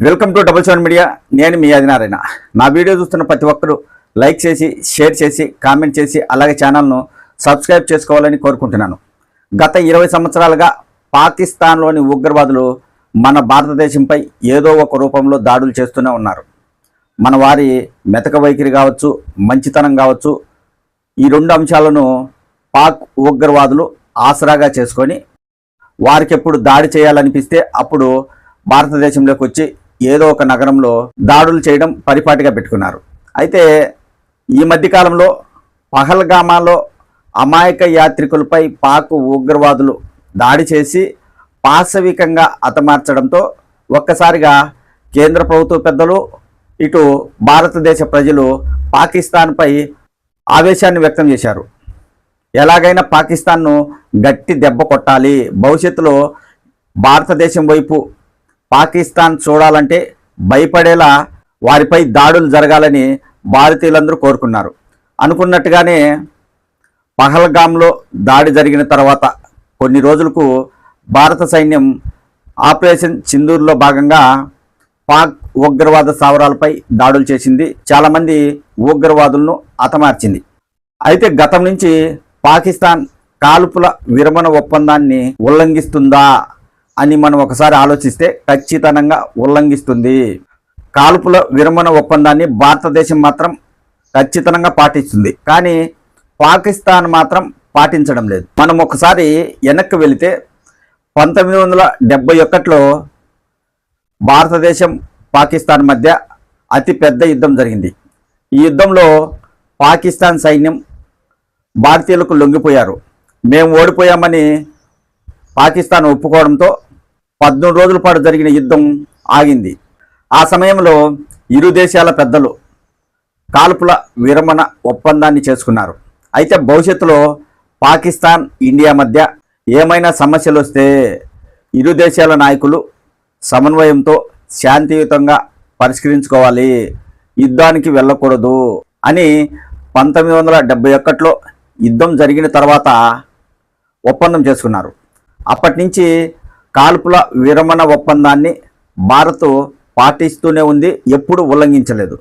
Welcome to double seven media. నేను మీ ఆదినారాయణ. నా వీడియో చూస్తున్న ప్రతి ఒక్కరూ లైక్ చేసి షేర్ చేసి కామెంట్ చేసి అలాగే ఛానల్ను సబ్స్క్రైబ్ చేసుకోవాలని కోరుకుంటున్నాను. గత ఇరవై సంవత్సరాలుగా పాకిస్తాన్లోని ఉగ్రవాదులు మన భారతదేశంపై ఏదో ఒక రూపంలో దాడులు చేస్తూనే ఉన్నారు. మన వారి మెతక వైఖరి కావచ్చు మంచితనం కావచ్చు ఈ రెండు అంశాలను పాక్ ఉగ్రవాదులు ఆసరాగా చేసుకొని వారికి ఎప్పుడు దాడి చేయాలనిపిస్తే అప్పుడు భారతదేశంలోకి వచ్చి ఏదో ఒక నగరంలో దాడులు చేయడం పరిపాటిగా పెట్టుకున్నారు. అయితే ఈ మధ్యకాలంలో పహల్గామాలో అమాయక యాత్రికులపై పాక్ ఉగ్రవాదులు దాడి చేసి పాశవికంగా హతమార్చడంతో ఒక్కసారిగా కేంద్ర ప్రభుత్వ పెద్దలు ఇటు భారతదేశ ప్రజలు పాకిస్తాన్పై ఆవేశాన్ని వ్యక్తం చేశారు. ఎలాగైనా పాకిస్తాన్ను గట్టి దెబ్బ కొట్టాలి. భవిష్యత్తులో భారతదేశం వైపు పాకిస్తాన్ చూడాలంటే భయపడేలా వారిపై దాడులు జరగాలని భారతీయులందరూ కోరుకున్నారు. అనుకున్నట్టుగానే పహల్గామ్లో దాడి జరిగిన తర్వాత కొన్ని రోజులకు భారత సైన్యం ఆపరేషన్ సింధూర్లో భాగంగా పాక్ ఉగ్రవాద స్థావరాలపై దాడులు చేసింది. చాలామంది ఉగ్రవాదులను హతమార్చింది. అయితే గతం నుంచి పాకిస్తాన్ కాల్పుల విరమణ ఒప్పందాన్ని ఉల్లంఘిస్తుందా అని మనం ఒకసారి ఆలోచిస్తే ఖచ్చితంగా ఉల్లంఘిస్తుంది. కాల్పుల విరమణ ఒప్పందాన్ని భారతదేశం మాత్రం ఖచ్చితంగా పాటిస్తుంది. కానీ పాకిస్తాన్ మాత్రం పాటించడం లేదు. మనం ఒకసారి వెనక్కి వెళితే పంతొమ్మిది వందల డెబ్బై ఒకటిలో భారతదేశం పాకిస్తాన్ మధ్య అతి పెద్ద యుద్ధం జరిగింది. ఈ యుద్ధంలో పాకిస్తాన్ సైన్యం భారతీయులకు లొంగిపోయారు. మేము ఓడిపోయామని పాకిస్తాన్ ఒప్పుకోవడంతో పద్మూడు రోజుల పాటు జరిగిన యుద్ధం ఆగింది. ఆ సమయంలో ఇరు దేశాల పెద్దలు కాల్పుల విరమణ ఒప్పందాన్ని చేసుకున్నారు. అయితే భవిష్యత్తులో పాకిస్తాన్ ఇండియా మధ్య ఏమైనా సమస్యలు వస్తే ఇరు దేశాల నాయకులు సమన్వయంతో శాంతియుతంగా పరిష్కరించుకోవాలి. యుద్ధానికి వెళ్ళకూడదు అని పంతొమ్మిది వందల డెబ్బై ఒకటిలో యుద్ధం జరిగిన తర్వాత ఒప్పందం చేసుకున్నారు. అప్పటి నుంచి కాల్పుల విరమణ ఒప్పందాన్ని భారత్ పాటిస్తూనే ఉంది ఎప్పుడు ఉల్లంఘించలేదు.